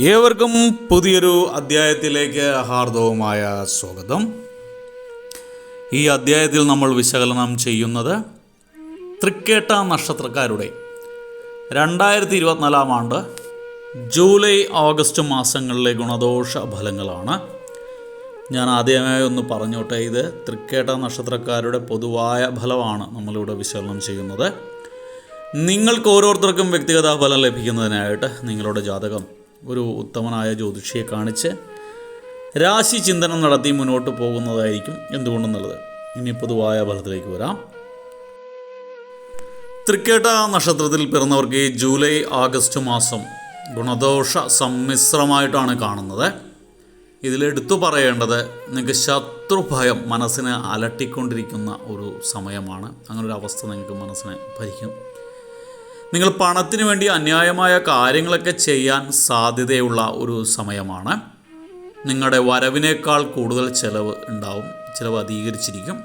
ഏവർക്കും പുതിയൊരു അധ്യായത്തിലേക്ക് ഹാർദവുമായ സ്വാഗതം. ഈ അധ്യായത്തിൽ നമ്മൾ വിശകലനം ചെയ്യുന്നത് തൃക്കേട്ട നക്ഷത്രക്കാരുടെ രണ്ടായിരത്തി ഇരുപത്തിനാലാം ആണ്ട് ജൂലൈ ഓഗസ്റ്റ് മാസങ്ങളിലെ ഗുണദോഷ ഫലങ്ങളാണ്. ഞാൻ ആദ്യമായി ഒന്ന് പറഞ്ഞോട്ടെ ഇത് തൃക്കേട്ട നക്ഷത്രക്കാരുടെ പൊതുവായ ഫലമാണ് നമ്മളിവിടെ വിശകലനം ചെയ്യുന്നത്. നിങ്ങൾക്ക് ഓരോരുത്തർക്കും വ്യക്തിഗത ഫലം ലഭിക്കുന്നതിനായിട്ട് നിങ്ങളുടെ ജാതകം ഒരു ഉത്തമനായ ജ്യോതിഷിയെ കാണിച്ച് രാശി ചിന്തനം നടത്തി മുന്നോട്ട് പോകുന്നതായിരിക്കും എന്തുകൊണ്ടും നല്ലത് ഇനി പൊതുവായ ഫലത്തിലേക്ക് വരാം. തൃക്കേട്ട നക്ഷത്രത്തിൽ പിറന്നവർക്ക് ജൂലൈ ആഗസ്റ്റ് മാസം ഗുണദോഷ സമ്മിശ്രമായിട്ടാണ് കാണുന്നത്. ഇതിലെടുത്തു പറയേണ്ടത് നിങ്ങൾക്ക് ശത്രുഭയം മനസ്സിനെ അലട്ടിക്കൊണ്ടിരിക്കുന്ന ഒരു സമയമാണ്. അങ്ങനൊരു അവസ്ഥ നിങ്ങൾക്ക് മനസ്സിനെ ഭരിക്കും. നിങ്ങൾ പണത്തിന് വേണ്ടി അന്യായമായ കാര്യങ്ങളൊക്കെ ചെയ്യാൻ സാധ്യതയുള്ള ഒരു സമയമാണ്. നിങ്ങളുടെ വരവിനേക്കാൾ കൂടുതൽ ചിലവ് ഉണ്ടാവും ചിലവ് അധികരിച്ചിരിക്കും.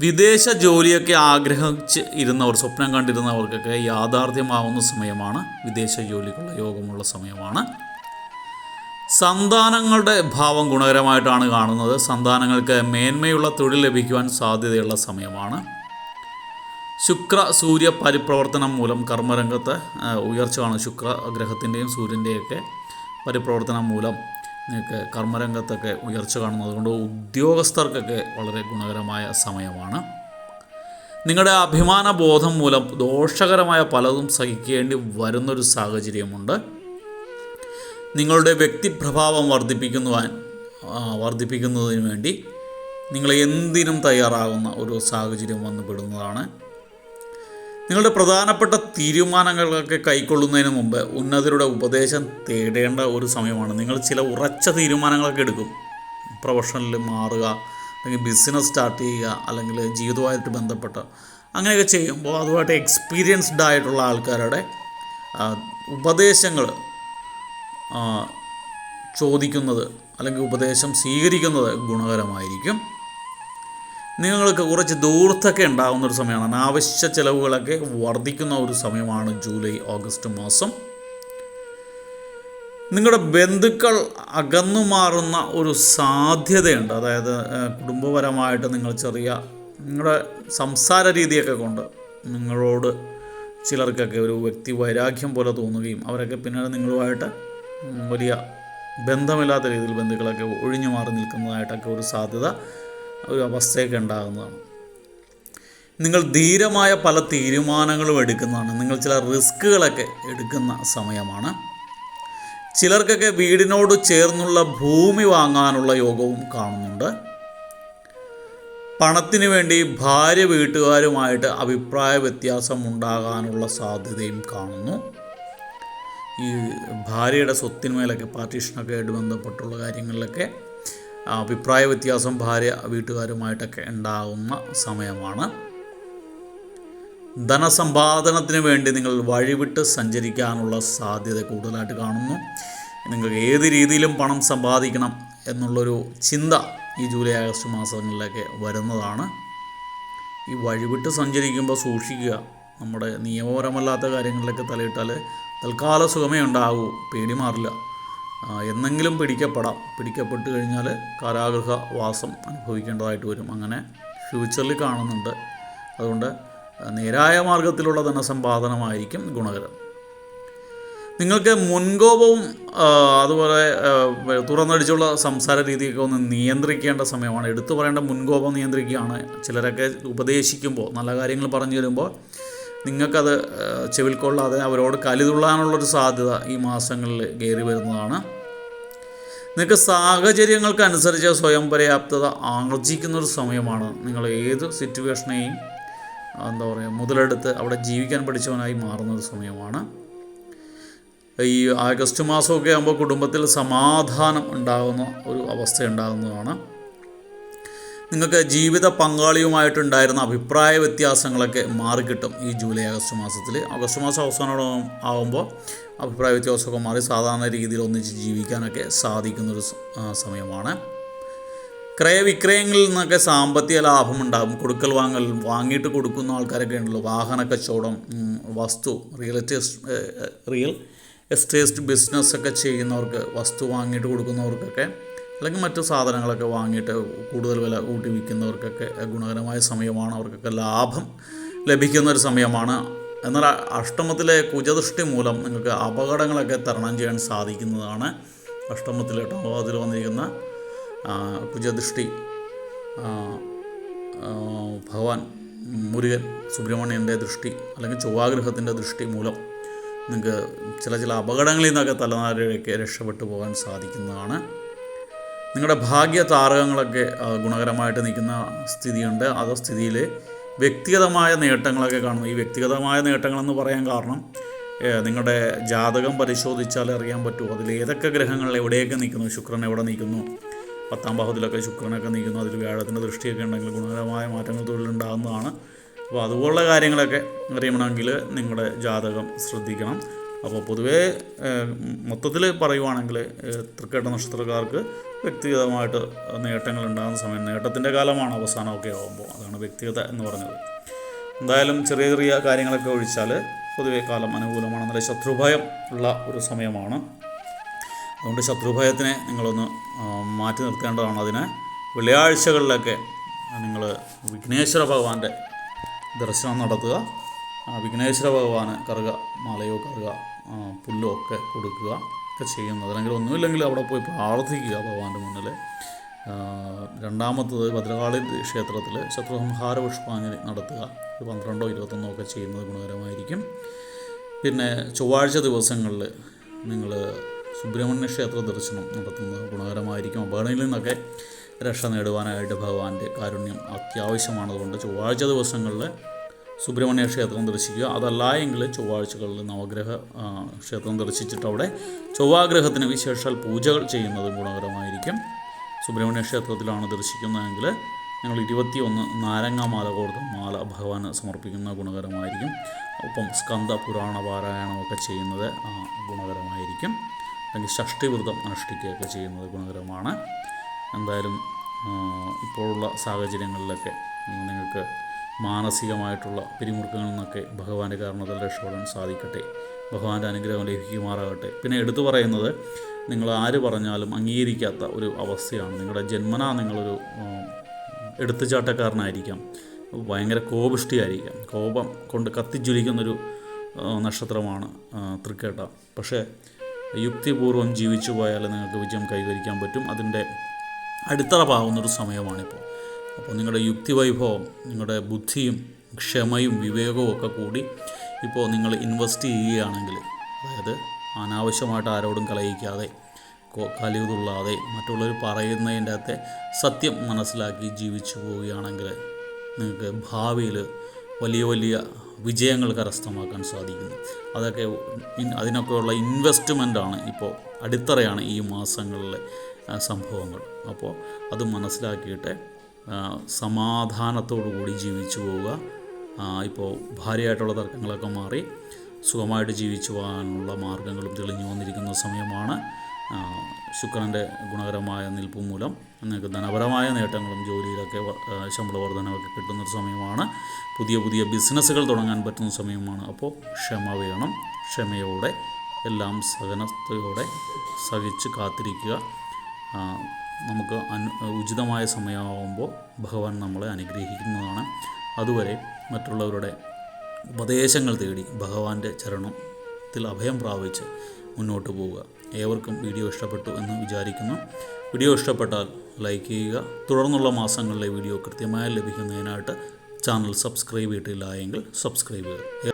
വിദേശ ജോലിയൊക്കെ ആഗ്രഹിച്ച് ഇരുന്നവർ സ്വപ്നം കണ്ടിരുന്നവർക്കൊക്കെ യാഥാർത്ഥ്യമാവുന്ന സമയമാണ്. വിദേശ ജോലിക്കുള്ള യോഗമുള്ള സമയമാണ്. സന്താനങ്ങളുടെ ഭാവം ഗുണകരമായിട്ടാണ് കാണുന്നത്. സന്താനങ്ങൾക്ക് മേന്മയുള്ള തൊഴിൽ ലഭിക്കുവാൻ സാധ്യതയുള്ള സമയമാണ്. ശുക്ര സൂര്യ പരിപ്രവർത്തനം മൂലം കർമ്മരംഗത്ത് ഉയർച്ചയാണ് ശുക്ര ഗ്രഹത്തിന്റെയും സൂര്യന്റെയൊക്കെ പരിപ്രവർത്തനം മൂലം നിങ്ങൾക്ക് കർമ്മരംഗത്തൊക്കെ ഉയർച്ച കാണുന്നത്. അതുകൊണ്ട് ഉദ്യോഗസ്ഥർക്കൊക്കെ വളരെ ഗുണകരമായ സമയമാണ്. നിങ്ങളുടെ അഭിമാന ബോധം മൂലം ദോഷകരമായ പലതും സഹിക്കേണ്ടി വരുന്നൊരു സാഹചര്യമുണ്ട്. നിങ്ങളുടെ വ്യക്തിപ്രഭാവം വർദ്ധിപ്പിക്കുവാൻ വർദ്ധിപ്പിക്കുന്നതിന് വേണ്ടി നിങ്ങൾ എന്തിനും തയ്യാറാകുന്ന ഒരു സാഹചര്യം വന്നു പെടുന്നതാണ് നിങ്ങളുടെ പ്രധാനപ്പെട്ട തീരുമാനങ്ങളൊക്കെ കൈക്കൊള്ളുന്നതിന് മുമ്പ് ഉന്നതരുടെ ഉപദേശം തേടേണ്ട ഒരു സമയമാണ്. നിങ്ങൾ ചില ഉറച്ച തീരുമാനങ്ങളൊക്കെ എടുക്കും. പ്രൊഫഷണലിൽ മാറുക അല്ലെങ്കിൽ ബിസിനസ് സ്റ്റാർട്ട് ചെയ്യുക അല്ലെങ്കിൽ ജീവിതവുമായിട്ട് ബന്ധപ്പെട്ട അങ്ങനെയൊക്കെ ചെയ്യുമ്പോൾ അതുമായിട്ട് എക്സ്പീരിയൻസ്ഡ് ആയിട്ടുള്ള ആൾക്കാരുടെ ഉപദേശങ്ങൾ ചോദിക്കുന്നത് അല്ലെങ്കിൽ ഉപദേശം സ്വീകരിക്കുന്നത് ഗുണകരമായിരിക്കും. നിങ്ങൾക്ക് കുറച്ച് ദൂർത്തൊക്കെ ഉണ്ടാകുന്ന ഒരു സമയമാണ്. അനാവശ്യ ചിലവുകളൊക്കെ വർദ്ധിക്കുന്ന ഒരു സമയമാണ് ജൂലൈ ഓഗസ്റ്റ് മാസം. നിങ്ങളുടെ ബന്ധുക്കൾ അകന്നു മാറുന്ന ഒരു സാധ്യതയുണ്ട്. അതായത് കുടുംബപരമായിട്ട് നിങ്ങൾ ചെറിയ നിങ്ങളുടെ സംസാര രീതിയൊക്കെ കൊണ്ട് നിങ്ങളോട് ചിലർക്കൊക്കെ ഒരു വ്യക്തി വൈരാഗ്യം പോലെ തോന്നുകയും അവരൊക്കെ പിന്നീട് നിങ്ങളുമായിട്ട് വലിയ ബന്ധമില്ലാത്ത രീതിയിൽ ബന്ധുക്കളൊക്കെ ഒഴിഞ്ഞു മാറി നിൽക്കുന്നതായിട്ടൊക്കെ ഒരു സാധ്യത. ഒരു അവസ്ഥയൊക്കെ ഉണ്ടാകുന്നതാണ്. നിങ്ങൾ ധീരമായ പല തീരുമാനങ്ങളും എടുക്കുന്നതാണ്. നിങ്ങൾ ചില റിസ്ക്കുകളൊക്കെ എടുക്കുന്ന സമയമാണ്. ചിലർക്കൊക്കെ വീടിനോട് ചേർന്നുള്ള ഭൂമി വാങ്ങാനുള്ള യോഗവും കാണുന്നുണ്ട്. പണത്തിന് വേണ്ടി ഭാര്യ വീട്ടുകാരുമായിട്ട് അഭിപ്രായ വ്യത്യാസം ഉണ്ടാകാനുള്ള സാധ്യതയും കാണുന്നു. ഈ ഭാര്യയുടെ സ്വത്തിന്മേലൊക്കെ പാർട്ടീഷനൊക്കെ ആയിട്ട് ബന്ധപ്പെട്ടുള്ള കാര്യങ്ങളിലൊക്കെ അഭിപ്രായ വ്യത്യാസം ഭാര്യ വീട്ടുകാരുമായിട്ടൊക്കെ ഉണ്ടാകുന്ന സമയമാണ്. ധനസമ്പാദനത്തിന് വേണ്ടി നിങ്ങൾ വഴിവിട്ട് സഞ്ചരിക്കാനുള്ള സാധ്യത കൂടുതലായിട്ട് കാണുന്നു. നിങ്ങൾ ഏത് രീതിയിലും പണം സമ്പാദിക്കണം എന്നുള്ളൊരു ചിന്ത ഈ ജൂലൈ ആഗസ്റ്റ് മാസങ്ങളിലൊക്കെ വരുന്നതാണ്. ഈ വഴിവിട്ട് സഞ്ചരിക്കുമ്പോൾ സൂക്ഷിക്കുക. നമ്മുടെ നിയമപരമല്ലാത്ത കാര്യങ്ങളിലൊക്കെ തലയിട്ടാൽ തൽക്കാല സുഖമേ ഉണ്ടാകൂ പേടി മാറില്ല. എന്നെങ്കിലും പിടിക്കപ്പെടാം. പിടിക്കപ്പെട്ട് കഴിഞ്ഞാൽ കാരാഗൃഹ വാസം അനുഭവിക്കേണ്ടതായിട്ട് വരും. അങ്ങനെ ഫ്യൂച്ചറിൽ കാണുന്നുണ്ട്. അതുകൊണ്ട് നേരായ മാർഗത്തിലുള്ള ധനസമ്പാദനമായിരിക്കും ഗുണകരം. നിങ്ങൾക്ക് മുൻകോപവും അതുപോലെ തുറന്നടിച്ചുള്ള സംസാര രീതിയൊക്കെ ഒന്ന് നിയന്ത്രിക്കേണ്ട സമയമാണ്. എടുത്തു പറയേണ്ട മുൻകോപം നിയന്ത്രിക്കുകയാണ്. ചിലരൊക്കെ ഉപദേശിക്കുമ്പോൾ നല്ല കാര്യങ്ങൾ പറഞ്ഞു തരുമ്പോൾ നിങ്ങൾക്കത് ചെവിൽ കൊള്ളാതെ അവരോട് കലിതുള്ളാനുള്ളൊരു സാധ്യത ഈ മാസങ്ങളിൽ കയറി വരുന്നതാണ്. നിങ്ങൾക്ക് സാഹചര്യങ്ങൾക്കനുസരിച്ച് സ്വയം പര്യാപ്തത ആർജിക്കുന്നൊരു സമയമാണ്. നിങ്ങൾ ഏത് സിറ്റുവേഷനെയും എന്താ പറയുക മുതലെടുത്ത് അവിടെ ജീവിക്കാൻ പഠിച്ചവനായി മാറുന്നൊരു സമയമാണ്. ഈ ആഗസ്റ്റ് മാസമൊക്കെ ആകുമ്പോൾ കുടുംബത്തിൽ സമാധാനം ഉണ്ടാകുന്ന ഒരു അവസ്ഥ ഉണ്ടാകുന്നതാണ്. നിങ്ങൾക്ക് ജീവിത പങ്കാളിയുമായിട്ടുണ്ടായിരുന്ന അഭിപ്രായ വ്യത്യാസങ്ങളൊക്കെ മാറിക്കിട്ടും ഈ ജൂലൈ ആഗസ്റ്റ് മാസത്തിൽ ആഗസ്റ്റ് മാസം അവസാനം ആകുമ്പോൾ അഭിപ്രായ വ്യത്യാസമൊക്കെ മാറി സാധാരണ രീതിയിൽ ഒന്നിച്ച് ജീവിക്കാനൊക്കെ സാധിക്കുന്നൊരു സമയമാണ്. ക്രയവിക്രയങ്ങളിൽ നിന്നൊക്കെ സാമ്പത്തിക ലാഭം ഉണ്ടാകും കൊടുക്കൽ വാങ്ങൽ വാങ്ങിയിട്ട് കൊടുക്കുന്ന ആൾക്കാരൊക്കെ ഉണ്ടല്ലോ. വാഹന കച്ചവടം വസ്തു റിയൽ എസ്റ്റേറ്റ് റിയൽ എസ്റ്റേറ്റ് ബിസിനസ്സൊക്കെ ചെയ്യുന്നവർക്ക് വസ്തു വാങ്ങിയിട്ട് കൊടുക്കുന്നവർക്കൊക്കെ അല്ലെങ്കിൽ മറ്റു സാധനങ്ങളൊക്കെ വാങ്ങിയിട്ട് കൂടുതൽ വില കൂട്ടി വിൽക്കുന്നവർക്കൊക്കെ ഗുണകരമായ സമയമാണ്. അവർക്കൊക്കെ ലാഭം ലഭിക്കുന്ന ഒരു സമയമാണ്. എന്നാൽ അഷ്ടമത്തിലെ കുജദൃഷ്ടി മൂലം നിങ്ങൾക്ക് അപകടങ്ങളൊക്കെ തരണം ചെയ്യാൻ സാധിക്കുന്നതാണ്. അഷ്ടമത്തിൽ എട്ടാം ഭാവത്തിൽ വന്നിരിക്കുന്ന കുജദൃഷ്ടി ഭഗവാൻ മുരുകൻ സുബ്രഹ്മണ്യന്റെ ദൃഷ്ടി അല്ലെങ്കിൽ ചൊവ്വാഗ്രഹത്തിന്റെ ദൃഷ്ടി മൂലം നിങ്ങൾക്ക് ചില ചില അപകടങ്ങളിൽ നിന്നൊക്കെ തലനാരിഴയ്ക്ക് രക്ഷപ്പെട്ടു പോകാൻ സാധിക്കുന്നതാണ്. നിങ്ങളുടെ ഭാഗ്യ താരകങ്ങളൊക്കെ ഗുണകരമായിട്ട് നിൽക്കുന്ന സ്ഥിതിയുണ്ട്. അത് സ്ഥിതിയിൽ വ്യക്തിഗതമായ നേട്ടങ്ങളൊക്കെ കാണുന്നു. ഈ വ്യക്തിഗതമായ നേട്ടങ്ങളെന്ന് പറയാൻ കാരണം നിങ്ങളുടെ ജാതകം പരിശോധിച്ചാൽ അറിയാൻ പറ്റുമോ അതിൽ ഏതൊക്കെ ഗ്രഹങ്ങൾ എവിടെയൊക്കെ നിൽക്കുന്നു? ശുക്രൻ എവിടെ നിൽക്കുന്നു? പത്താം ഭാവത്തിലൊക്കെ ശുക്രനൊക്കെ നിൽക്കുന്നു. അതിൽ വ്യാഴത്തിന്റെ ദൃഷ്ടിയൊക്കെ ഉണ്ടെങ്കിൽ ഗുണകരമായ മാറ്റങ്ങൾ തൊഴിലുണ്ടാകുന്നതാണ്. അപ്പോൾ അതുപോലുള്ള കാര്യങ്ങളൊക്കെ അറിയണമെങ്കിൽ നിങ്ങളുടെ ജാതകം ശ്രദ്ധിക്കണം. അപ്പോൾ പൊതുവേ മൊത്തത്തിൽ പറയുവാണെങ്കിൽ തൃക്കേട്ട നക്ഷത്രക്കാർക്ക് വ്യക്തിഗതമായിട്ട് നേട്ടങ്ങൾ ഉണ്ടാകുന്ന സമയം നേട്ടത്തിന്റെ കാലമാണ് അവസാനമൊക്കെ ആകുമ്പോൾ അതാണ് വ്യക്തിഗത എന്ന് പറഞ്ഞത്. എന്തായാലും ചെറിയ ചെറിയ കാര്യങ്ങളൊക്കെ ഒഴിച്ചാൽ പൊതുവെ കാലം അനുകൂലമാണ്. നല്ല ശത്രുഭയം ഉള്ള ഒരു സമയമാണ്. അതുകൊണ്ട് ശത്രുഭയത്തിനെ നിങ്ങളൊന്ന് മാറ്റി നിർത്തേണ്ടതാണ്. അതിന് വെള്ളിയാഴ്ചകളിലൊക്കെ നിങ്ങൾ വിഘ്നേശ്വര ഭഗവാന്റെ ദർശനം നടത്തുക. വിഘ്നേശ്വര ഭഗവാന് കറുക മാലയോ കറുക പുല്ലോ ഒക്കെ കൊടുക്കുക. ഒക്കെ ചെയ്യുന്നത്. അല്ലെങ്കിൽ ഒന്നുമില്ലെങ്കിൽ അവിടെ പോയി പ്രാർത്ഥിക്കുക ഭഗവാന്റെ മുന്നിൽ. രണ്ടാമത്തത് ഭദ്രകാളി ക്ഷേത്രത്തിൽ ശത്രുസംഹാര പുഷ്പാഞ്ജലി നടത്തുക. ഒരു പന്ത്രണ്ടോ ഇരുപത്തൊന്നോ ഒക്കെ ചെയ്യുന്നത് ഗുണകരമായിരിക്കും. പിന്നെ ചൊവ്വാഴ്ച ദിവസങ്ങളിൽ നിങ്ങൾ സുബ്രഹ്മണ്യ ക്ഷേത്ര ദർശനം നടത്തുന്നത് ഗുണകരമായിരിക്കും. അപകടങ്ങളിൽ നിന്നൊക്കെ രക്ഷ നേടുവാനായിട്ട് ഭഗവാന്റെ കാരുണ്യം അത്യാവശ്യമാണതുകൊണ്ട് ചൊവ്വാഴ്ച ദിവസങ്ങളിൽ സുബ്രഹ്മണ്യ ക്ഷേത്രം ദർശിക്കുക. അതല്ല എങ്കിൽ ചൊവ്വാഴ്ചകളിൽ നവഗ്രഹ ക്ഷേത്രം ദർശിച്ചിട്ട് അവിടെ ചൊവ്വാഗ്രഹത്തിന് വിശേഷാൽ പൂജകൾ ചെയ്യുന്നത് ഗുണകരമായിരിക്കും. സുബ്രഹ്മണ്യ ക്ഷേത്രത്തിലാണ് ദർശിക്കുന്നതെങ്കിൽ ഞങ്ങൾ ഇരുപത്തിയൊന്ന് നാരങ്ങാമാല കോർത്ത് മാല ഭഗവാന് സമർപ്പിക്കുന്ന ഗുണകരമായിരിക്കും. ഒപ്പം സ്കന്ദ പുരാണ പാരായണമൊക്കെ ചെയ്യുന്നത് ഗുണകരമായിരിക്കും. അല്ലെങ്കിൽ ഷഷ്ടിവ്രതം അനുഷ്ഠിക്കുകയൊക്കെ ചെയ്യുന്നത് ഗുണകരമാണ്. എന്തായാലും ഇപ്പോഴുള്ള സാഹചര്യങ്ങളിലൊക്കെ നിങ്ങൾക്ക് മാനസികമായിട്ടുള്ള പിരിമുറുക്കങ്ങളിൽ നിന്നൊക്കെ ഭഗവാന്റെ കാരണത്തിൽ രക്ഷപ്പെടാൻ സാധിക്കട്ടെ. ഭഗവാന്റെ അനുഗ്രഹം ലഭിക്കുമാറാകട്ടെ. പിന്നെ എടുത്തു പറയുന്നത് നിങ്ങൾ ആര് പറഞ്ഞാലും അംഗീകരിക്കാത്ത ഒരു അവസ്ഥയാണ്. നിങ്ങളുടെ ജന്മനാ നിങ്ങളൊരു എടുത്തുചാട്ടക്കാരനായിരിക്കാം. ഭയങ്കര കോപിഷ്ടിയായിരിക്കാം. കോപം കൊണ്ട് കത്തിജ്വലിക്കുന്നൊരു നക്ഷത്രമാണ് തൃക്കേട്ട. പക്ഷേ യുക്തിപൂർവം ജീവിച്ചു പോയാൽ നിങ്ങൾക്ക് വിജയം കൈവരിക്കാൻ പറ്റും. അതിന്റെ അടിത്തറ പാകുന്നൊരു സമയമാണിപ്പോൾ. അപ്പോൾ നിങ്ങളുടെ യുക്തിവൈഭവം നിങ്ങളുടെ ബുദ്ധിയും ക്ഷമയും വിവേകവും ഒക്കെ കൂടി ഇപ്പോൾ നിങ്ങൾ ഇൻവെസ്റ്റ് ചെയ്യുകയാണെങ്കിൽ അതായത് അനാവശ്യമായിട്ട് ആരോടും കലയിക്കാതെ കലിയതുള്ളാതെ മറ്റുള്ളവർ പറയുന്നതിന്റെ അകത്തെ സത്യം മനസ്സിലാക്കി ജീവിച്ചു പോവുകയാണെങ്കിൽ നിങ്ങൾക്ക് ഭാവിയിൽ വലിയ വലിയ വിജയങ്ങൾ കരസ്ഥമാക്കാൻ സാധിക്കുന്നു. അതൊക്കെ അതിനൊക്കെയുള്ള ഇൻവെസ്റ്റ്മെന്റാണ് ഇപ്പോൾ അടിത്തറയാണ് ഈ മാസങ്ങളിലെ സംഭവങ്ങൾ. അപ്പോൾ അത് മനസ്സിലാക്കിയിട്ട് ആ, സമാധാനത്തോടു കൂടി ജീവിച്ചു പോവുക. ഇപ്പോൾ ഭാര്യയായിട്ടുള്ള തർക്കങ്ങളൊക്കെ മാറി സുഖമായിട്ട് ജീവിച്ചു പോകാനുള്ള മാർഗങ്ങളും തെളിഞ്ഞു വന്നിരിക്കുന്ന സമയമാണ് ശുക്രന്റെ ഗുണകരമായ നിൽപ്പ് മൂലം നിങ്ങൾക്ക് ധനപരമായ നേട്ടങ്ങളും ജോലിയിലൊക്കെ ശമ്പള വർധനവൊക്കെ കിട്ടുന്നൊരു സമയമാണ്. പുതിയ പുതിയ ബിസിനസ്സുകൾ തുടങ്ങാൻ പറ്റുന്ന സമയമാണ്. അപ്പോൾ ക്ഷമ വേണം. ക്ഷമയോടെ എല്ലാം സഹനത്തോടെ സഹിച്ച് കാത്തിരിക്കുക. നമുക്ക് അനു ഉചിതമായ സമയമാവുമ്പോൾ ഭഗവാൻ നമ്മളെ അനുഗ്രഹിക്കുന്നതാണ്. അതുവരെ മറ്റുള്ളവരുടെ ഉപദേശങ്ങൾ തേടി ഭഗവാന്റെ ചരണത്തിൽ അഭയം പ്രാപിച്ച് മുന്നോട്ട് പോവുക. ഏവർക്കും വീഡിയോ ഇഷ്ടപ്പെട്ടു എന്ന് വിചാരിക്കുന്നു. വീഡിയോ ഇഷ്ടപ്പെട്ടാൽ ലൈക്ക് ചെയ്യുക. തുടർന്നുള്ള മാസങ്ങളിലെ വീഡിയോ കൃത്യമായി ലഭിക്കുന്നതിനായിട്ട് ചാനൽ സബ്സ്ക്രൈബ് ചെയ്തിട്ടില്ല എങ്കിൽ സബ്സ്ക്രൈബ് ചെയ്യുക.